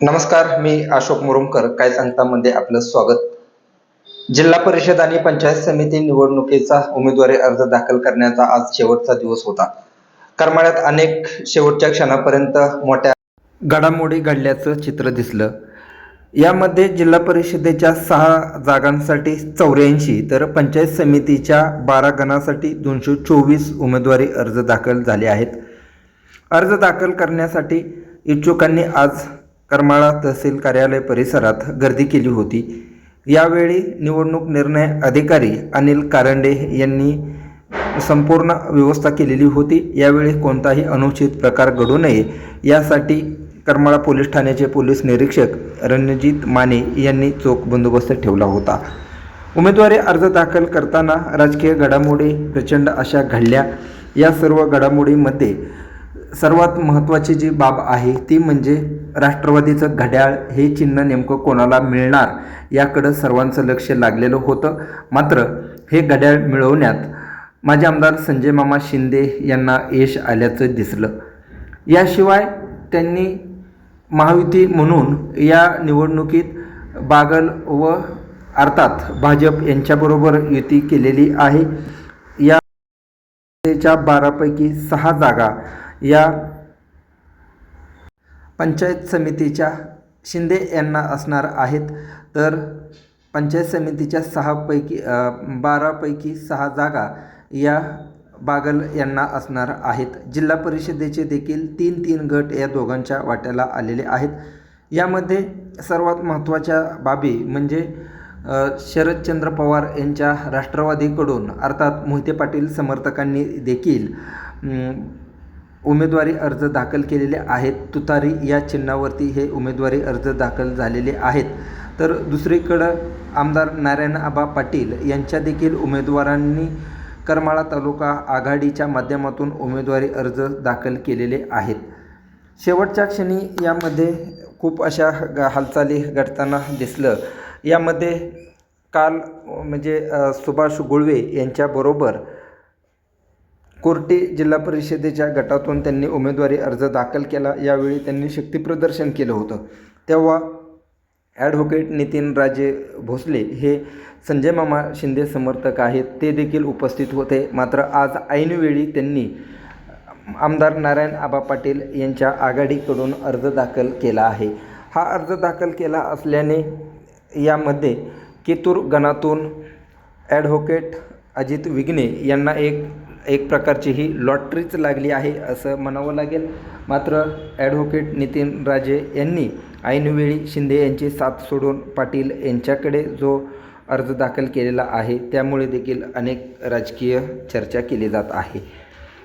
नमस्कार मी अशोक मुरुमकर. काय सांगता मध्ये आपलं स्वागत. जिल्हा परिषद आणि पंचायत समिती निवडणुकीचा उमेदवारी अर्ज दाखल करण्याचा आज शेवटचा दिवस होता. करमाळ्यात अनेक शेवटच्या क्षणापर्यंत मोठ्या घडामोडी घडल्याचं चित्र दिसलं. यामध्ये जिल्हा परिषदेच्या सहा जागांसाठी चौऱ्याऐंशी तर पंचायत समितीच्या बारा गणासाठी दोनशे चोवीस उमेदवारी अर्ज दाखल झाले आहेत. अर्ज दाखल करण्यासाठी इच्छुकांनी आज करमाळा तहसील कार्यालय परिसरात गर्दी केली होती. यावेळी निवडणूक निर्णय अधिकारी अनिल कारंडे यांनी संपूर्ण व्यवस्था केलेली होती. यावेळी कोणताही अनुचित प्रकार घडू नये यासाठी करमाळा पोलीस ठाण्याचे पोलीस निरीक्षक रणजित माने यांनी चोख बंदोबस्त ठेवला होता. उमेदवारी अर्ज दाखल करताना राजकीय घडामोडी प्रचंड अशा घडल्या. या सर्व घडामोडीमध्ये सर्वात महत्त्वाची जी बाब आहे ती म्हणजे राष्ट्रवादीचं घड्याळ हे चिन्ह नेमकं कोणाला मिळणार याकडं सर्वांचं लक्ष लागलेलं होतं. मात्र हे घड्याळ मिळवण्यात माझे आमदार संजय मामा शिंदे यांना यश आल्याचं दिसलं. याशिवाय त्यांनी महायुती म्हणून या निवडणुकीत बागल व अर्थात भाजप यांच्याबरोबर युती केलेली आहे. या बारापैकी सहा जागा या पंचायत समितीच्या शिंदे यांना असणार आहेत. तर पंचायत समितीच्या सहापैकी बारापैकी सहा जागा या बागल यांना असणार आहेत. जिल्हा परिषदेचे देखील तीन तीन गट या दोघांच्या वाट्याला आलेले आहेत. यामध्ये सर्वात महत्त्वाच्या बाबी म्हणजे शरदचंद्र पवार यांच्या राष्ट्रवादीकडून अर्थात मोहिते पाटील समर्थकांनी देखील उमेदवारी अर्ज दाखल केलेले आहेत. तुतारी या चिन्हावरती हे उमेदवारी अर्ज दाखल झालेले आहेत. तर दुसरीकडं आमदार नारायण आबा पाटील यांच्या देखील उमेदवारांनी करमाळा तालुका आघाडीच्या माध्यमातून उमेदवारी अर्ज दाखल केलेले आहेत. शेवटच्या क्षणी यामध्ये खूप अशा ग- हालचाली घडताना दिसलं. यामध्ये काल म्हणजे सुभाष गुळवे यांच्याबरोबर कोर्टे जिल्हा परिषदेच्या गटातून त्यांनी उमेदवारी अर्ज दाखल केला. यावेळी त्यांनी शक्तीप्रदर्शन केलं होतं. तेव्हा ॲडव्होकेट नितीन राजे भोसले हे संजय मामा शिंदे समर्थक आहेत. ते देखील उपस्थित होते. मात्र आज ऐनवेळी त्यांनी आमदार नारायण आबा पाटील यांच्या आघाडीकडून अर्ज दाखल केला आहे. हा अर्ज दाखल केला असल्याने यामध्ये केतूर गणातून ॲडव्होकेट अजित विघ्ने यांना एक एक प्रकारची ही लॉटरीच लागली आहे असं म्हणावं लागेल. मात्र ॲडव्होकेट नितीन राजे यांनी ऐनवेळी शिंदे यांची साथ सोडून पाटील यांच्याकडे जो अर्ज दाखल केलेला आहे त्यामुळे देखील अनेक राजकीय चर्चा केली जात आहे.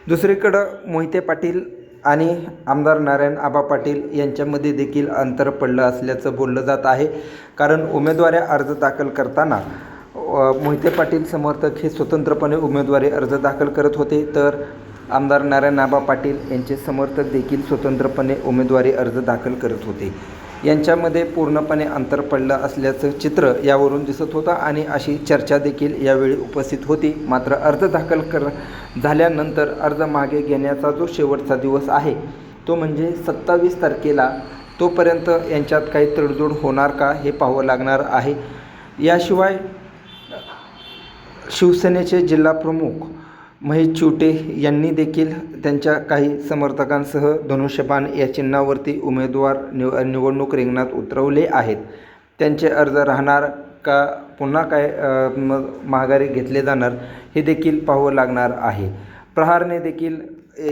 दुसरीकडं मोहिते पाटील आणि आमदार नारायण आबा पाटील यांच्यामध्ये देखील अंतर पडलं असल्याचं बोललं जात आहे. कारण उमेदवाऱ्या अर्ज दाखल करताना मोहिते पाटील समर्थक हे स्वतंत्रपणे उमेदवारी अर्ज दाखल करत होते. तर आमदार नारायण नाबा पाटील यांचे समर्थक देखील स्वतंत्रपणे उमेदवारी अर्ज दाखल करत होते. यांच्यामध्ये पूर्णपणे अंतर पडलं असल्याचं चित्र यावरून दिसत होतं आणि अशी चर्चा देखील यावेळी उपस्थित होती. मात्र अर्ज दाखल कर झाल्यानंतर अर्ज मागे घेण्याचा जो शेवटचा दिवस आहे तो म्हणजे सत्तावीस तारखेला. तोपर्यंत यांच्यात काही तडजोड होणार का हे पाहावं लागणार आहे. याशिवाय शिवसेनेचे जिल्हाप्रमुख महेश चिवटे यांनी देखील त्यांच्या काही समर्थकांसह धनुष्यबाण या चिन्हावरती उमेदवार निव निवडणूक रिंगणात उतरवले आहेत. त्यांचे अर्ज राहणार का? पुन्हा काय म माघारी घेतले जाणार हे देखील पाहावं लागणार आहे. प्रहारने देखील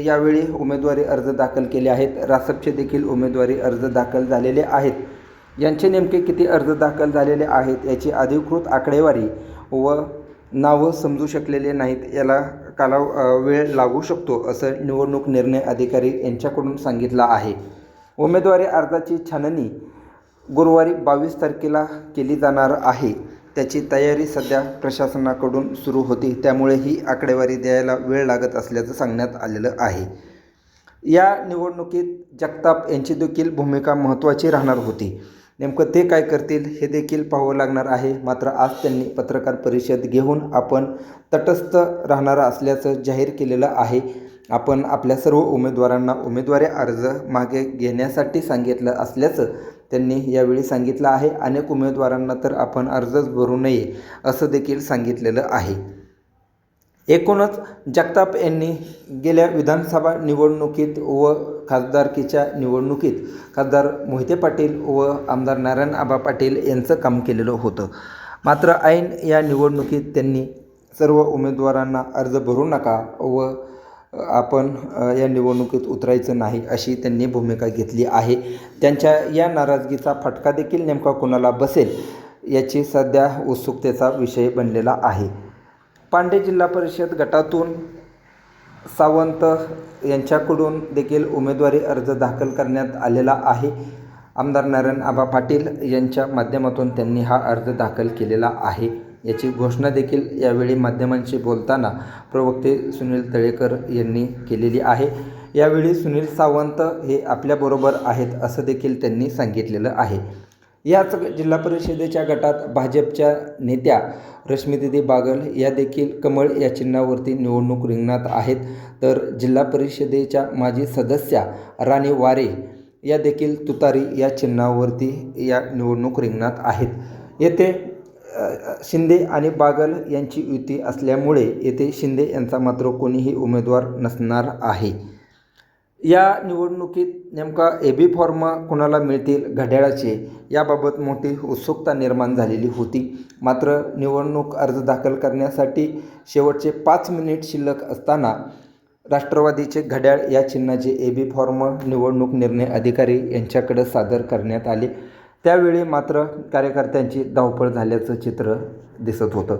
यावेळी उमेदवारी अर्ज दाखल केले आहेत. रासपचे देखील उमेदवारी अर्ज दाखल झालेले आहेत. यांचे नेमके किती अर्ज दाखल झालेले आहेत याची अधिकृत आकडेवारी व नावं समजू शकलेले नाहीत. याला काला वेळ लागू शकतो असं निवडणूक निर्णय अधिकारी यांच्याकडून सांगितलं आहे. उमेदवारी अर्जाची छाननी गुरुवारी बावीस तारखेला केली जाणार आहे. त्याची तयारी सध्या प्रशासनाकडून सुरू होती. त्यामुळे ही आकडेवारी द्यायला वेळ लागत असल्याचं सांगण्यात आलेलं आहे. या निवडणुकीत जगताप यांची देखील भूमिका महत्त्वाची राहणार होती. नेमकं ते काय करतील हे देखील पाहावं लागणार आहे. मात्र आज त्यांनी पत्रकार परिषद घेऊन आपण तटस्थ राहणार असल्याचं जाहीर केलेलं आहे. आपण आपल्या सर्व उमेदवारांना उमेदवारी अर्ज मागे घेण्यासाठी सांगितलं असल्याचं त्यांनी यावेळी सांगितलं आहे. अनेक उमेदवारांना तर आपण अर्जच भरू नये असं देखील सांगितलेलं आहे. एकूणच जगताप यांनी गेल्या विधानसभा निवडणुकीत व खासदारकीच्या निवडणुकीत खासदार मोहिते पाटील व आमदार नारायण आबा पाटील यांचं काम केलेलं होतं. मात्र ऐन या निवडणुकीत त्यांनी सर्व उमेदवारांना अर्ज भरू नका व आपण या निवडणुकीत उतरायचं नाही अशी त्यांनी भूमिका घेतली आहे. त्यांच्या या नाराजगीचा फटका देखील नेमका कोणाला बसेल याची सध्या उत्सुकतेचा विषय बनलेला आहे. पांडे जिल्हा परिषद गटातून सावंत यांच्याकडून देखील उमेदवारी अर्ज दाखल करण्यात आलेला आहे. आमदार नारायण आबा पाटील यांच्या माध्यमातून त्यांनी हा अर्ज दाखल केलेला आहे. याची घोषणा देखील यावेळी माध्यमांशी बोलताना प्रवक्ते सुनील तळेकर यांनी केलेली आहे. यावेळी सुनील सावंत हे आपल्याबरोबर आहेत असं देखील त्यांनी सांगितलेलं आहे. याच जिल्हा परिषदेच्या गटात भाजपच्या नेत्या रश्मीदिदी बागल या देखील कमळ या चिन्हावरती निवडणूक रिंगणात आहेत. तर जिल्हा परिषदेच्या माजी सदस्या राणी वारे या देखील तुतारी या चिन्हावरती या निवडणूक रिंगणात आहेत. येथे शिंदे आणि बागल यांची युती असल्यामुळे येथे शिंदे यांचा मात्र कोणीही उमेदवार नसणार आहे. या निवडणुकीत नेमका ए बी फॉर्म कोणाला मिळतील घड्याळाचे याबाबत मोठी उत्सुकता निर्माण झालेली होती. मात्र निवडणूक अर्ज दाखल करण्यासाठी शेवटचे पाच मिनिट शिल्लक असताना राष्ट्रवादीचे घड्याळ या चिन्हाचे ए बी फॉर्म निवडणूक निर्णय अधिकारी यांच्याकडे सादर करण्यात आले. त्यावेळी मात्र कार्यकर्त्यांची धावपळ झाल्याचं चित्र दिसत होतं.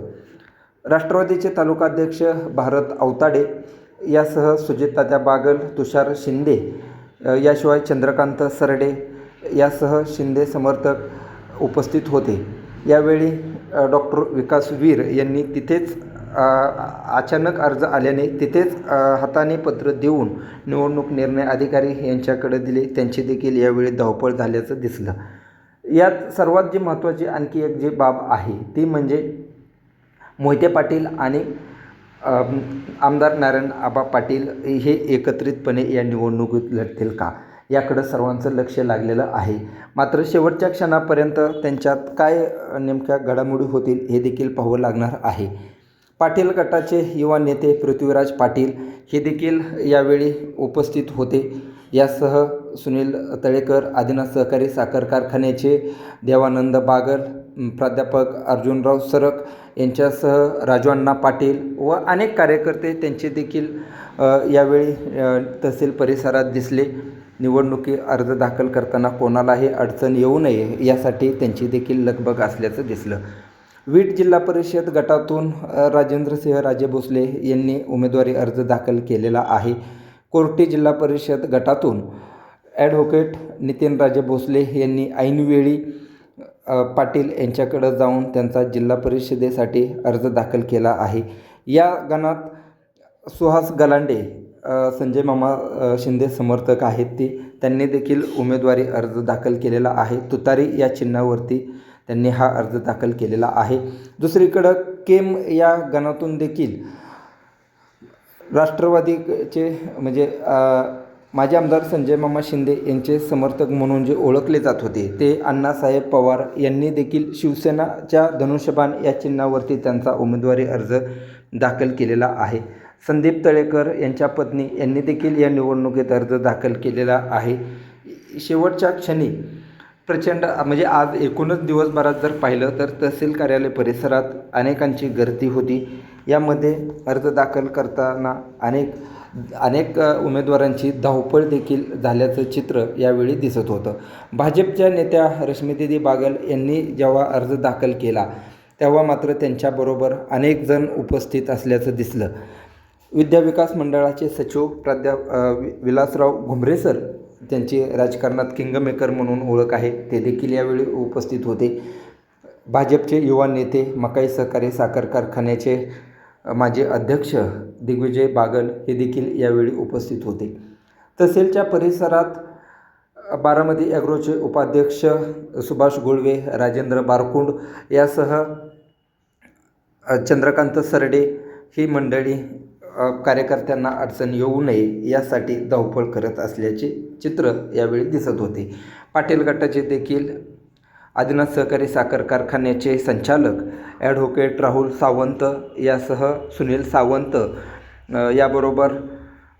राष्ट्रवादीचे तालुकाध्यक्ष भारत अवताडे यासह सुजिततात्या बागल तुषार शिंदे याशिवाय चंद्रकांत सरडे यासह शिंदे समर्थक उपस्थित होते. यावेळी डॉक्टर विकास वीर यांनी तिथेच अचानक अर्ज आल्याने तिथेच हाताने पत्र देऊन निवडणूक निर्णय अधिकारी यांच्याकडे दिले. त्यांची देखील यावेळी धावपळ झाल्याचं दिसलं. यात सर्वात जी महत्त्वाची आणखी एक जी बाब आहे ती म्हणजे मोहिते पाटील आणि आमदार नारायण आबा पाटील हे एकत्रितपणे या निवडणुकीत लढतील का? याकडं सर्वांचं लक्ष लागलेलं आहे. मात्र शेवटच्या क्षणापर्यंत त्यांच्यात काय नेमक्या घडामोडी होतील हे देखील पाहावं लागणार आहे. पाटील गटाचे युवा नेते पृथ्वीराज पाटील हे देखील यावेळी उपस्थित होते. यासह सुनील तळेकर आदिनाथ सहकारी साखर कारखान्याचे देवानंद बागल प्राध्यापक अर्जुनराव सरक यांच्यासह राजू पाटील व अनेक कार्यकर्ते त्यांचे देखील यावेळी तहसील परिसरात दिसले. निवडणुकी अर्ज दाखल करताना कोणालाही अडचण येऊ नये यासाठी त्यांची देखील लगबग असल्याचं दिसलं. बीड जिल्हा परिषद गटातून राजेंद्रसिंह राजे भोसले यांनी उमेदवारी अर्ज दाखल केलेला आहे. कोर्टी जिल्हा परिषद गटातून ॲडव्होकेट नितीन राजे भोसले यांनी ऐनवेळी पाटील यांच्याकडं जाऊन त्यांचा जिल्हा परिषदेसाठी अर्ज दाखल केला आहे. या गणात सुहास गलांडे संजय मामा शिंदे समर्थक आहेत. ते त्यांनी देखील उमेदवारी अर्ज दाखल केलेला आहे. तुतारी या चिन्हावरती त्यांनी हा अर्ज दाखल केलेला आहे. दुसरीकडं केम या गणातून देखील राष्ट्रवादीचे म्हणजे माझे माजी आमदार संजय मामा शिंदे यांचे समर्थक म्हणून जे ओळखले जात होते ते अण्णासाहेब पवार यांनी देखील शिवसेनाच्या धनुष्यबाण या चिन्हावरती त्यांचा उमेदवारी अर्ज दाखल केलेला आहे. संदीप तळेकर यांच्या पत्नी यांनी देखील या निवडणुकीत अर्ज दाखल केलेला आहे. शेवटच्या क्षणी प्रचंड म्हणजे आज एकूणच दिवसभरात जर पाहिलं तर तहसील कार्यालय परिसरात अनेकांची गर्दी होती. यामध्ये अर्ज दाखल करताना अनेक अनेक उमेदवारांची धावपळ देखील झाल्याचं चित्र यावेळी दिसत होतं. भाजपच्या नेत्या रश्मीदिदी बागल यांनी जेव्हा अर्ज दाखल केला तेव्हा मात्र त्यांच्याबरोबर अनेक जण उपस्थित असल्याचं दिसलं. विद्याविकास मंडळाचे सचिव प्राध्या विलासराव घुमरे सर त्यांची राजकारणात किंगमेकर म्हणून ओळख आहे ते देखील यावेळी उपस्थित होते. भाजपचे युवा नेते मकाई सहकारी साखर कारखान्याचे माझे माजी अध्यक्ष दिग्विजय बागल हे देखील यावेळी उपस्थित होते. तहसीलच्या परिसरात बारामती ॲग्रोचे उपाध्यक्ष सुभाष गुळवे राजेंद्र बारकुंड यासह चंद्रकांत सरडे ही मंडळी कार्यकर्त्यांना अडचण येऊ नये यासाठी धावपळ करत असल्याचे चित्र यावेळी दिसत होते. पाटील गटाचे देखील आदिनाथ सहकारी साखर कारखान्याचे संचालक ॲडव्होकेट राहुल सावंत यासह सुनील सावंत याबरोबर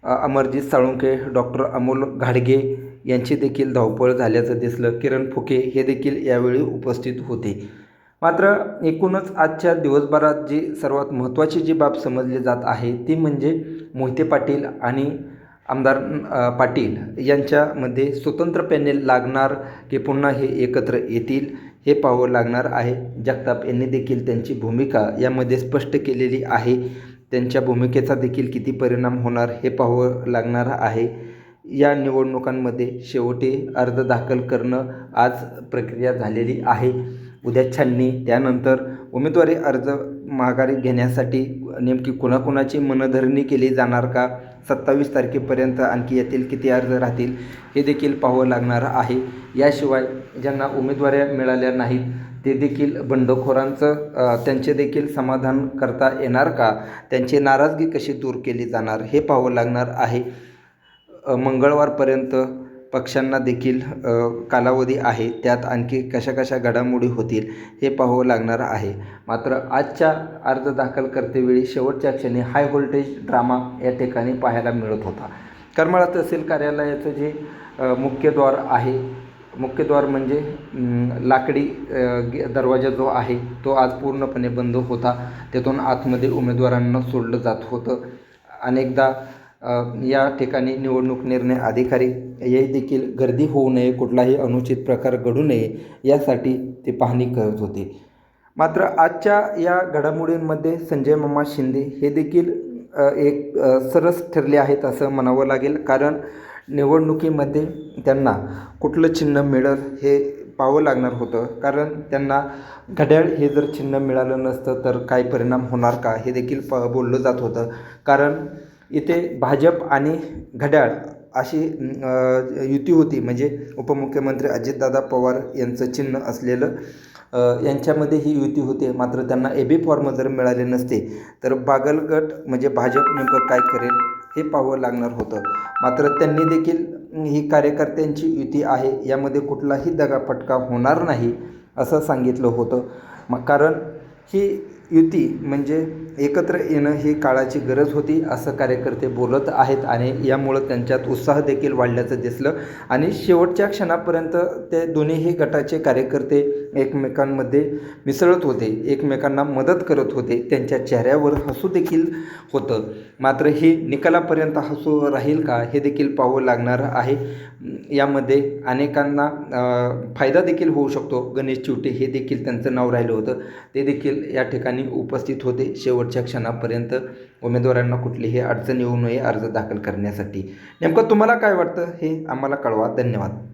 अमरजित साळुंके डॉक्टर अमोल घाडगे यांची देखील धावपळ झाल्याचं दिसलं. किरण फुके हे देखील यावेळी उपस्थित होते. मात्र एकूणच आजच्या दिवसभरात जी सर्वात महत्त्वाची जी बाब समजली जात आहे ती म्हणजे मोहिते पाटील आणि आमदार पाटील यांच्यामध्ये स्वतंत्र पॅनेल लागणार की पुन्हा हे एकत्र येतील हे पाहावं लागणार आहे. जगताप यांनी देखील त्यांची भूमिका यामध्ये स्पष्ट केलेली आहे. त्यांच्या भूमिकेचा देखील किती परिणाम होणार हे पाहावं लागणार आहे. या निवडणुकांमध्ये शेवटी अर्ज दाखल करणं आज प्रक्रिया झालेली आहे. उद्या छाननी त्यानंतर उमेदवारी अर्ज माघारी घेण्यासाठी नेमकी कुणाकुणाची मनधरणी केली जाणार का? सत्तावीस तारखेपर्यंत आणखी यातील किती अर्ज राहतील हे देखील पाहावं लागणार आहे. याशिवाय ज्यांना उमेदवाऱ्या मिळाल्या नाहीत ते देखील बंडखोरांचं त्यांचे देखील समाधान करता येणार का? त्यांची नाराजगी कशी दूर केली जाणार हे पाहावं लागणार आहे. मंगळवारपर्यंत पक्षांना देखील कालावधी आहे. त्यात आणखी कशा कशा घडामोडी होतील हे पाहावं लागणार आहे. मात्र आजच्या अर्ज दाखल करतेवेळी शेवटच्या क्षणी हाय व्होल्टेज ड्रामा या ठिकाणी पाहायला मिळत होता. करमाळा तहसील कार्यालयाचं जे मुख्यद्वार आहे मुख्यद्वार म्हणजे लाकडी दरवाजा जो आहे तो आज पूर्णपणे बंद होता. त्यातून आतमध्ये उमेदवारांना सोडलं जात होतं. अनेकदा या ठिकाणी निवडणूक निर्णय अधिकारी हे देखील गर्दी होऊ नये कुठलाही अनुचित प्रकार घडू नये यासाठी ते पाहणी करत होते. मात्र आजच्या या घडामोडींमध्ये संजय मामा शिंदे हे देखील एक सरस ठरले आहेत असं म्हणावं लागेल. कारण निवडणुकीमध्ये त्यांना कुठलं चिन्ह मिळेल हे पाहावं लागणार होतं. कारण त्यांना घड्याळ हे जर चिन्ह मिळालं नसतं तर काय परिणाम होणार का हे देखील प बोललं जात होतं. कारण इथे भाजप आणि घड्याळ अशी युती होती. म्हणजे उपमुख्यमंत्री अजितदादा पवार यांचं चिन्ह असलेलं यांच्यामध्ये ही युती होते. मात्र त्यांना ए बी फॉर्म जर मिळाले नसते तर बागलगट म्हणजे भाजप नेमकं काय करेल हे पाहावं लागणार होतं. मात्र त्यांनी देखील ही कार्यकर्त्यांची युती आहे यामध्ये कुठलाही दगाफटका होणार नाही असं सांगितलं होतं. मग कारण ही युती म्हणजे एकत्र येणं ही काळाची गरज होती असं कार्यकर्ते बोलत आहेत आणि यामुळं त्यांच्यात उत्साह देखील वाढल्याचं दिसलं. आणि शेवटच्या क्षणापर्यंत ते दोन्हीही गटाचे कार्यकर्ते एकमेकांमध्ये मिसळत होते एकमेकांना मदत करत होते त्यांच्या चेहऱ्यावर हसू देखील होतं. मात्र हे निकालापर्यंत हसू राहील का हे देखील पाहावं लागणार आहे. यामध्ये अनेकांना फायदा देखील होऊ शकतो. गणेश चिवटे हे देखील त्यांचं नाव राहिलं होतं. ते देखील या ठिकाणी उपस्थित होते. शेवटच्या क्षणापर्यंत उमेदवारांना कुठलीही अडचण येऊ नये अर्ज दाखल करण्यासाठी. नेमकं तुम्हाला काय वाटतं हे आम्हाला कळवा. धन्यवाद.